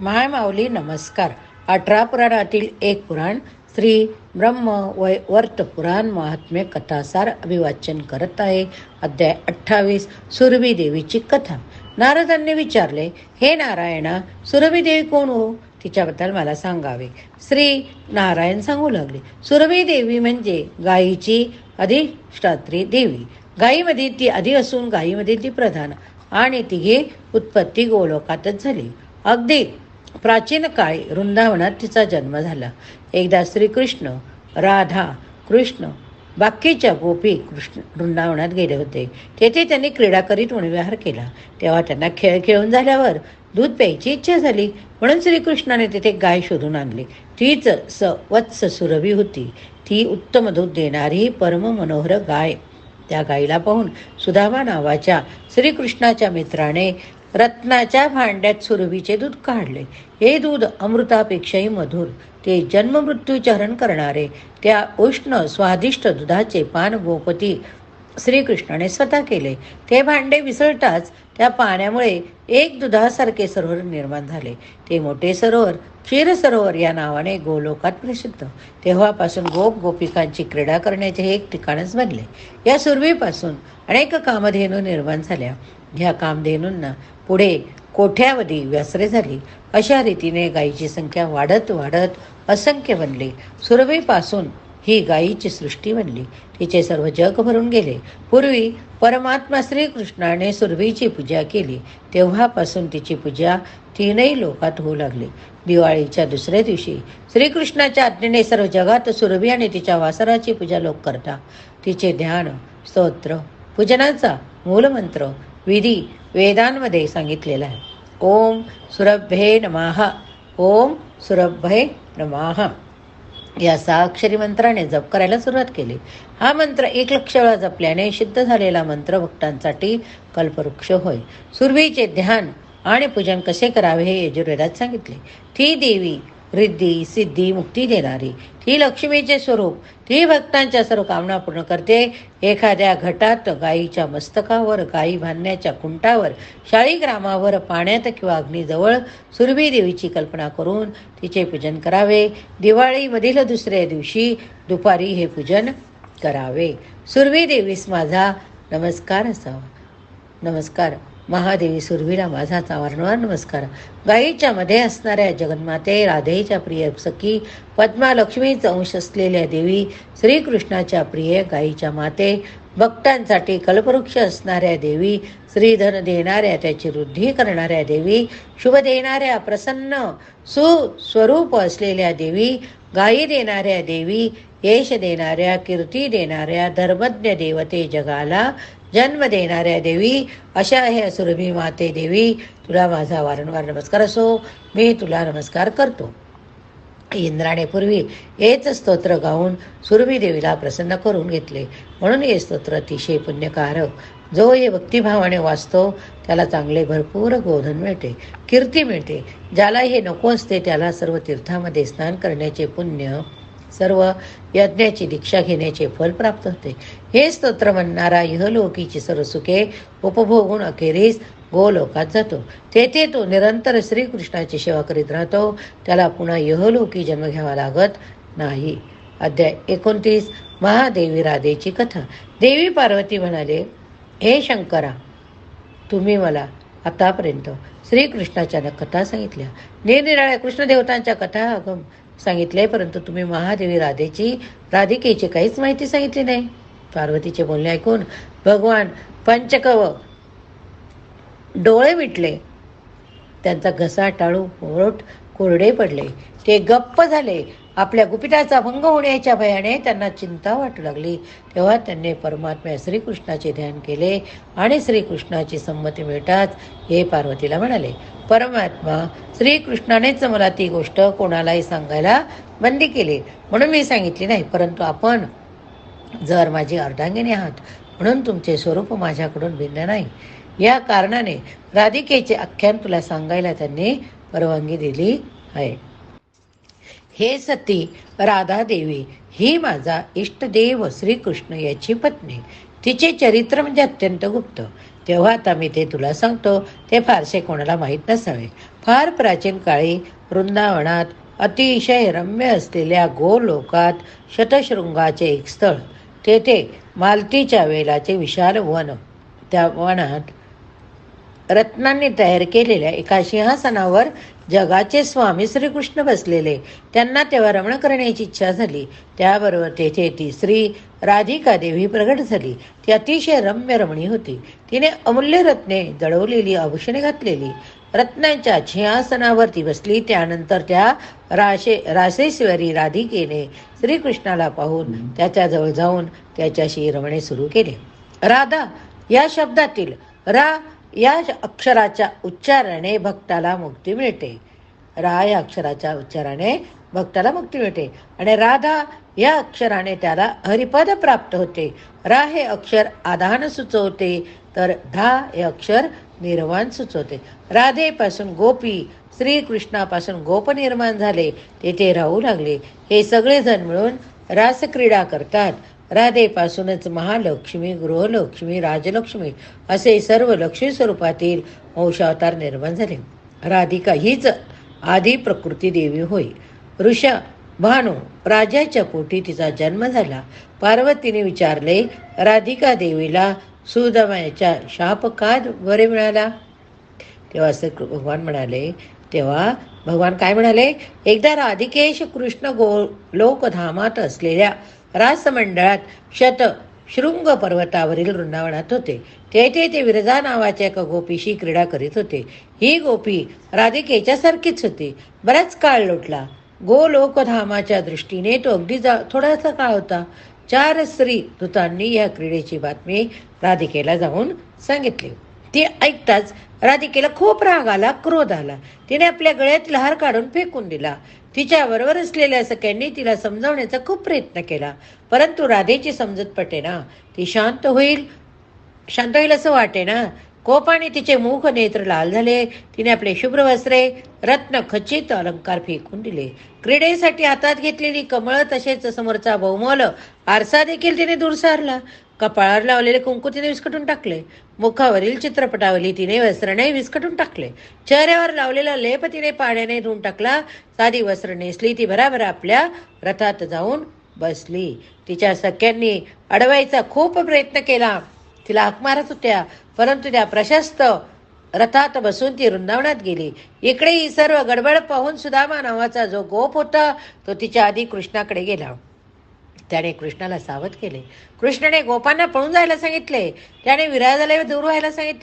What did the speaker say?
महामाऊली नमस्कार. अठरा पुराणातील एक पुराण श्री ब्रह्म वै वर्त पुराण महात्म्य कथासार अभिवाचन करत आहे. अध्याय अठ्ठावीस सुरभी देवीची कथा. नारदांनी विचारले हे नारायणा सुरभी देवी कोण हो? तिच्याबद्दल मला सांगावे. श्री नारायण सांगू लागले सुरभी देवी म्हणजे गायीची अधिष्ठात्री देवी. गायीमध्ये ती आधी असून गायीमध्ये ती प्रधान आणि तिघे उत्पत्ती गोलोकातच झाली. अगदी प्राचीन काळी वृंदावनात तिचा जन्म झाला. एकदा श्रीकृष्ण राधा कृष्ण बाकीच्या गोपी कृष्ण वृंदावनात गेले होते. तेथे त्यांनी क्रीडा करीत विहार केला. तेव्हा त्यांना खेळ खेळून झाल्यावर दूध प्यायची इच्छा झाली. म्हणून श्रीकृष्णाने तिथे गाय शोधून आणली. तीच स वत्स सुरभी होती. ती उत्तम दूध देणारी परम मनोहर गाय. त्या गायीला पाहून सुधामा नावाच्या श्रीकृष्णाच्या मित्राने रत्नाच्या भांड्यात सुरभीचे दूध काढले. हे दूध अमृतापेक्षाही मधुर. ते जन्ममृत्यूचरण करणारे. त्या उष्ण स्वादिष्ट दुधाचे पान गोपती श्रीकृष्णाने स्वतः केले. ते भांडे विसळताच त्या पाण्यामुळे एक दुधासारखे सरोवर निर्माण झाले. ते मोठे सरोवर क्षीर सरोवर या नावाने गोलोकात प्रसिद्ध. तेव्हापासून गोप गोपिकांची क्रीडा करण्याचे हे एक ठिकाणच बनले. या सुरवीपासून अनेक कामधेनू निर्माण झाल्या. ह्या कामधेनूंना पुढे कोठ्यावधी व्यासरे झाली? अशा रीतीने गायीची संख्या वाढत वाढत असंख्य बनली. सुरभीपासून ही गायीची सृष्टी बनली. तिचे सर्व जग भरून गेले. पूर्वी परमात्मा श्रीकृष्णाने सुरभीची पूजा केली. तेव्हापासून तिची पूजा तीनही लोकात होऊ लागली. दिवाळीच्या दुसऱ्या दिवशी श्रीकृष्णाच्या आज्ञेने सर्व जगात सुरभी आणि तिच्या वासराची पूजा लोक करतात तिचे ध्यान स्तोत्र पूजनाचा मूलमंत्र विधी वेदांमध्ये सांगितलेला आहे. ओम सुरभ्ये नमाहा ओम सुरभ्ये नमाहा या साक्षरी अक्षरी मंत्राने जप करायला सुरुवात केली. हा मंत्र एक लक्ष वेळा जपल्याने सिद्ध झालेला मंत्र भक्तांसाठी कल्पवृक्ष होय. सुरभीचे ध्यान आणि पूजन कसे करावे हे यजुर्वेदात सांगितले. ती देवी रिद्धी सिद्धी मुक्ती देणारी. ती लक्ष्मीचे स्वरूप ती भक्तांच्या सर्व कामना पूर्ण करते. एखाद्या घटात गायीच्या मस्तकावर गायी बांधण्याच्या कुंटावर शाळीग्रामावर पाण्यात किंवा अग्नीजवळ सुरभी देवीची कल्पना करून तिचे पूजन करावे. दिवाळीमधील दुसऱ्या दिवशी दुपारी हे पूजन करावे. सुरभी देवीस माझा नमस्कार असावा नमस्कार. महादेवी सुरवीला माझा वारंवार नमस्कार. गायीच्या मध्ये असणाऱ्या जगन्माते राधेच्या प्रिय सखी पद्मा लक्ष्मीचा अंश असलेल्या देवी श्रीकृष्णाच्या प्रिय गायीच्या माते भक्तांसाठी कल्पवृक्ष असणाऱ्या देवी श्रीधन देणाऱ्या त्याची वृद्धी करणाऱ्या देवी शुभ देणाऱ्या प्रसन्न सुस्वरूप असलेल्या देवी गायी देणाऱ्या देवी यश देणाऱ्या कीर्ती देणाऱ्या धर्मज्ञ देवते जगाला जन्म देणाऱ्या देवी अशा हे सुरभी माते देवी. तुला माझा वारंवार नमस्कार असो. मी तुला नमस्कार करतो. इंद्राने पूर्वी हेच स्तोत्र गाऊन सुरभी देवीला प्रसन्न करून घेतले. म्हणून हे स्तोत्र अतिशय पुण्यकारक. जो हे भक्तिभावाने वाचतो त्याला चांगले भरपूर गोधन मिळते कीर्ती मिळते. ज्याला हे नको असते त्याला सर्व तीर्थामध्ये स्नान करण्याचे पुण्य सर्व यज्ञाची दीक्षा घेण्याचे फल प्राप्त होते. हे स्तोत्र म्हणणारा इहलोकीची सर्व सुखे उपभोगून अखेरीस गोलोकात जातो. तेथे तो निरंतर श्रीकृष्णाची सेवा करीत राहतो. त्याला पुन्हा यहलोकी जन्म घ्यावा लागत नाही. अध्याय एकोणतीस महादेवी राधेची कथा. देवी पार्वती म्हणाले हे शंकरा तुम्ही मला आतापर्यंत श्रीकृष्णाच्या कथा सांगितल्या. निरनिराळ्या कृष्णदेवतांच्या कथा अगम सांगितले परंतु तुम्ही महादेवी राधेची राधिकेची काहीच माहिती सांगितली नाही. पार्वतीचे बोलणे ऐकून भगवान पंचकव डोळे मिटले. त्यांचा घसा टाळू ओरट कोरडे पडले. ते गप्प झाले. आपल्या गुपिताचा भंग होण्याच्या भयाने त्यांना चिंता वाटू लागली. तेव्हा त्यांनी परमात्म्या श्रीकृष्णाचे ध्यान केले आणि श्रीकृष्णाची संमती मिळताच हे पार्वतीला म्हणाले परमात्मा श्रीकृष्णानेच मला ती गोष्ट कोणालाही सांगायला बंदी केली. म्हणून मी सांगितली नाही परंतु आपण जर माझी अर्धांगिनी आहात म्हणून तुमचे स्वरूप माझ्याकडून भिन्न नाही. या कारणाने राधिकेचे आख्यान तुला सांगायला त्यांनी परवानगी दिली आहे. हे सती राधा देवी ही माझा इष्टदेव श्रीकृष्ण याची पत्नी. तिचे चरित्र म्हणजे अत्यंत गुप्त. तेव्हा आता मी ते तुला सांगतो ते फारसे कोणाला माहीत नसावे. फार प्राचीन काळी वृंदावनात अतिशय रम्य असलेल्या गोलोकात शतशृंगाचे एक स्थळ तेथे मालतीच्या वेलाचे विशाल वन. त्या वनात रत्नांनी तयार केलेल्या एका सिंहासनावर जगाचे स्वामी श्रीकृष्ण बसलेले. त्यांना तेव्हा रमण करण्याची इच्छा झाली. त्याबरोबर तेथे ती श्री राधिका देवी प्रगट झाली. ती अतिशय रम्य रमणी होती. तिने अमूल्य रत्ने जडवलेली आभूषणे घातलेली. रत्नांच्या सिंहासनावरती बसली. त्यानंतर त्या राशे रासेश्वरी राधिकेने श्रीकृष्णाला पाहून त्याच्याजवळ जाऊन त्याच्याशी रमणे सुरू केले. राधा या शब्दातील रा या अक्षराच्या उच्चाराने भक्ताला मुक्ती मिळते. रा या अक्षराच्या उच्चाराने भक्ताला मुक्ती मिळते. आणि राधा या अक्षराने त्याला हरिपद प्राप्त होते. रा हे अक्षर आधान सुचवते तर धा हे अक्षर निर्वाण सुचवते. राधेपासून गोपी श्रीकृष्णापासून गोप निर्माण झाले. तेथे राहू लागले. हे सगळेजण मिळून रासक्रीडा करतात. राधेपासूनच महालक्ष्मी गृहलक्ष्मी राजलक्ष्मी असे सर्व लक्ष्मी स्वरूपातील वंशावतार निर्माण झाले. राधिका हीच आधी प्रकृती देवी होय. ऋषा भानू राजाच्या पोटी तिचा जन्म झाला. पार्वतीने विचारले राधिका देवीला सुदमाच्या शाप का बरे मिळाला? तेव्हा असं भगवान म्हणाले तेव्हा भगवान काय म्हणाले? एकदा राधिकेश कृष्ण गो लोकधामात असलेल्या रासमंडळात शत शृंग पर्वतावरील वृंदावनात होते. तेथे ते विरजा नावाच्या एका गोपीशी क्रीडा करीत होते. ही गोपी राधिकेच्यासारखीच होती. बराच काळ लोटला. गोलोकधामाच्या दृष्टीने तो अगदी जा थोडासा काळ होता. चार स्त्री दूतांनी या क्रीडेची बातमी राधिकेला जाऊन सांगितली. ती ऐकताच राधिकेला खूप राग आला क्रोध आला. तिने आपल्या गळ्यात हार काढून फेकून दिला. तिच्या बरोबर असलेल्या सख्यांनी तिला समजावण्याचा खूप प्रयत्न केला. परंतु राधेची समजत पटेना ती शांत होईल. शांत होईल असं वाटे ना कोपाने तिचे मुख नेत्र लाल झाले. तिने आपले शुभ्र वस्त्रे रत्न खचित अलंकार फेकून दिले. क्रीडेसाठी हातात घेतलेली कमळ तसेच समोरचा बहुमोल आरसा देखील तिने दूर सारला कपाळावर लावलेले कुंकू तिने विस्कटून टाकले. मुखावरील चित्रपटावली तिने वस्त्रने विस्कटून टाकले. चेहऱ्यावर लावलेला लेप तिने पाण्याने धुवून टाकला. साधी वस्त्र नेसली ती भराभर आपल्या रथात जाऊन बसली. तिच्या सख्यांनी अडवायचा खूप प्रयत्न केला. तिला हाक मारत होत्या परंतु त्या प्रशस्त रथात बसून ती वृंदावनात गेली. इकडे ही सर्व गडबड पाहून सुदामा नावाचा जो गोप होता तो तिच्या आधी कृष्णाकडे गेला. त्याने कृष्णाला सावध केले. कृष्णाने गोपांना पळून जायला सांगितले. त्याने विराजाला दूर व्हायला सांगितले.